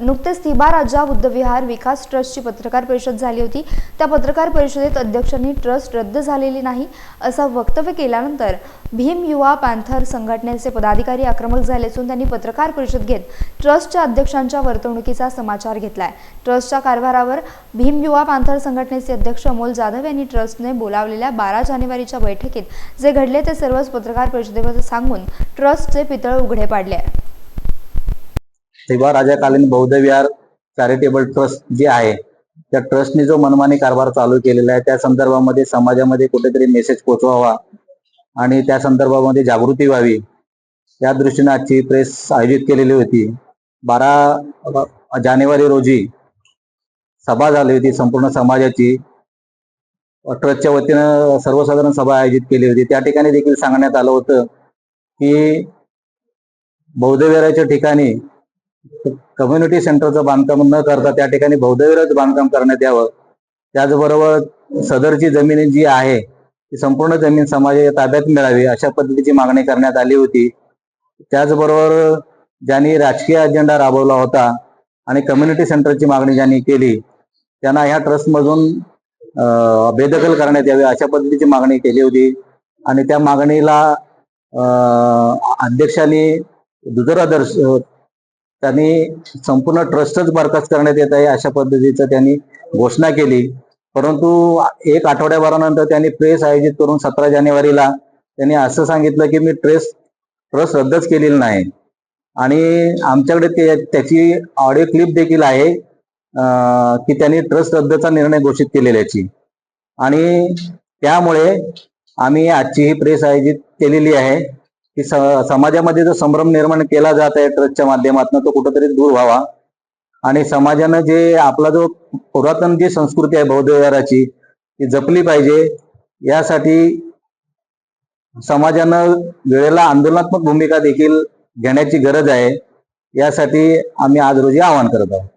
नुकतेच तिबा राजा बुद्धविहार विकास ट्रस्टची पत्रकार परिषद झाली होती. त्या पत्रकार परिषदेत अध्यक्षांनी ट्रस्ट रद्द झालेली नाही असं वक्तव्य केल्यानंतर भीम युवा पॅन्थर संघटनेचे पदाधिकारी आक्रमक झाले असून त्यांनी पत्रकार परिषद घेत ट्रस्टच्या अध्यक्षांच्या वर्तवणुकीचा समाचार घेतलाय. ट्रस्टच्या कारभारावर भीम युवा पॅन्थर संघटनेचे अध्यक्ष अमोल जाधव यांनी ट्रस्टने बोलावलेल्या बारा जानेवारीच्या बैठकीत जे घडले ते सर्वच पत्रकार परिषदेमध्ये सांगून ट्रस्टचे पितळ उघडे पाडले. आहे राजाकालीन बौद्ध विहार चॅरिटेबल ट्रस्ट जे आहे त्या ट्रस्टने जो मनमानी कारभार चालू केलेला आहे त्या संदर्भामध्ये समाजामध्ये कुठेतरी मेसेज पोचवावा आणि त्या संदर्भामध्ये जागृती व्हावी. या दृष्टीने आजची प्रेस आयोजित केलेली होती. बारा जानेवारी रोजी सभा झाली होती संपूर्ण समाजाची. ट्रस्टच्या वतीनं सर्वसाधारण सभा आयोजित केली होती. त्या ठिकाणी देखील सांगण्यात आलं होतं की बौद्ध विहाराच्या ठिकाणी कम्युनिटी सेंटरचं बांधकाम न करता त्या ठिकाणी बौद्धविरच बांधकाम करण्यात यावं. त्याचबरोबर सदरची जमीन जी आहे ती संपूर्ण जमीन समाजाच्या ताब्यात मिळावी अशा पद्धतीची मागणी करण्यात आली होती. त्याचबरोबर ज्यांनी राजकीय अजेंडा राबवला होता आणि कम्युनिटी सेंटरची मागणी ज्यांनी केली त्यांना ह्या ट्रस्टमधून बेदखल करण्यात यावी अशा पद्धतीची मागणी केली होती. आणि त्या मागणीला अध्यक्षांनी दुजरादर्श त्यांनी संपूर्ण ट्रस्टच बरखास्त करण्यात येत आहे अशा पद्धतीचं त्यांनी घोषणा केली. परंतु एक आठवड्याभरानंतर त्यांनी प्रेस आयोजित करून सतरा जानेवारीला त्यांनी असं सांगितलं की मी ट्रेस ट्रस्ट रद्दच केलेली नाही. आणि आमच्याकडे त्याची ऑडिओ क्लिप देखील आहे की त्यांनी ट्रस्ट रद्दचा निर्णय घोषित केलेल्याची आणि त्यामुळे आम्ही आजची ही प्रेस आयोजित केलेली आहे. की स- समाजामध्ये जो संभ्रम निर्माण केला जात आहे ट्रस्टच्या माध्यमातून तो कुठंतरी दूर व्हावा. आणि समाजानं जे आपला जो पुरातन जी संस्कृती आहे बौद्ध विहाराची ती जपली पाहिजे. यासाठी समाजानं वेळेला आंदोलनात्मक भूमिका देखील घेण्याची गरज आहे. यासाठी आम्ही आज रोजी आवाहन करत आहोत.